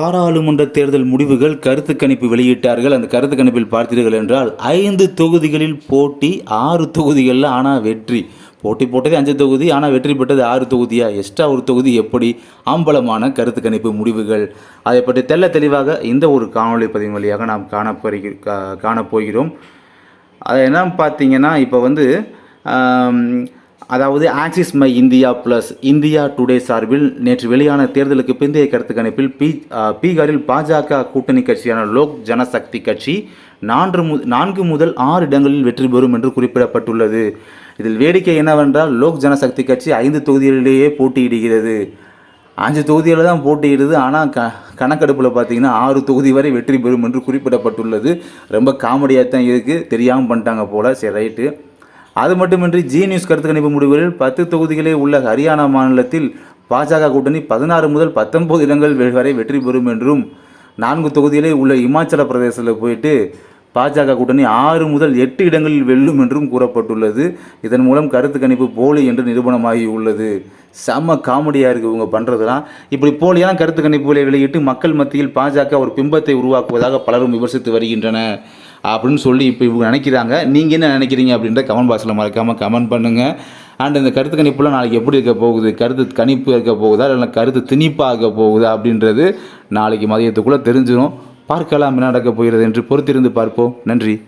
பாராளுமன்ற தேர்தல் முடிவுகள் கருத்து கணிப்பு வெளியிட்டார்கள். அந்த கருத்து கணிப்பில் பார்த்தீர்கள் என்றால் ஐந்து தொகுதிகளில் போட்டி ஆறு தொகுதிகளில் ஆனால் வெற்றி. போட்டி போட்டது அஞ்சு தொகுதி ஆனால் வெற்றி பெற்றது ஆறு தொகுதியா? எக்ஸ்ட்ரா ஒரு தொகுதி எப்படி? ஆம்பலமான கருத்து கணிப்பு முடிவுகள். அதை பற்றி தெள்ள தெளிவாக இந்த ஒரு காணொலி பதிவு வழியாக நாம் காணப்போகிறி கா- காணப்போகிறோம். அது என்னன்னு பார்த்தீங்கன்னா இப்போ வந்து அதாவது Axis My India plus India Today சார்பில் நேற்று வெளியான தேர்தலுக்கு பிந்தைய கருத்து கணிப்பில் பி பீகாரில் பாஜக கூட்டணி கட்சியான லோக் ஜனசக்தி கட்சி நான்கு மு நான்கு முதல் ஆறு இடங்களில் வெற்றி பெறும் என்று குறிப்பிடப்பட்டுள்ளது. இதில் வேடிக்கை என்னவென்றால் லோக் ஜனசக்தி கட்சி ஐந்து தொகுதிகளிலேயே போட்டியிடுகிறது. அஞ்சு தொகுதியில் தான் போட்டியிடுது. ஆனால் க கணக்கெடுப்பில் பார்த்தீங்கன்னா ஆறு தொகுதி வரை வெற்றி பெறும் என்று குறிப்பிடப்பட்டுள்ளது. ரொம்ப காமெடியாக தான் இருக்குது தெரியாமல் பண்ணிட்டாங்க போல். சரி ரைட்டு. அது மட்டுமின்றி ஜி நியூஸ் கருத்து கணிப்பு முடிவுகளில் பத்து தொகுதிகளே உள்ள ஹரியானா மாநிலத்தில் பாஜக கூட்டணி பதினாறு முதல் பத்தொன்பது இடங்கள் வரை வெற்றி பெறும் என்றும் நான்கு தொகுதிகளே உள்ள இமாச்சல பிரதேசத்தில் போயிட்டு பாஜக கூட்டணி ஆறு முதல் எட்டு இடங்களில் வெல்லும் என்றும் கூறப்பட்டுள்ளது. இதன் மூலம் கருத்து கணிப்பு போலி என்று நிரூபணமாகி உள்ளது. செம்ம காமெடியாக இருக்குது இவங்க பண்ணுறதுலாம் இப்படி போலியான கருத்து கணிப்புகளை வெளியிட்டு மக்கள் மத்தியில் பாஜக ஒரு பிம்பத்தை உருவாக்குவதாக பலரும் விமர்சித்து வருகின்றனர். அப்படின்னு சொல்லி இப்போ இவங்க நினைக்கிறாங்க. நீங்கள் என்ன நினைக்கிறீங்க அப்படின்ற கமெண்ட் பாக்ஸில் மறக்காமல் கமெண்ட் பண்ணுங்கள் அண்ட் இந்த கருத்து கணிப்புலாம் நாளைக்கு எப்படி இருக்க போகுது? கருத்து கணிப்பு இருக்க போகுதா? இல்லை கருத்து திணிப்பாக போகுதா அப்படின்றது நாளைக்கு மதியத்துக்குள்ளே தெரிஞ்சிடும் பார்க்கலாம் என்ன நடக்கப் போகிறது என்று பொறுத்திருந்து பார்ப்போம். நன்றி.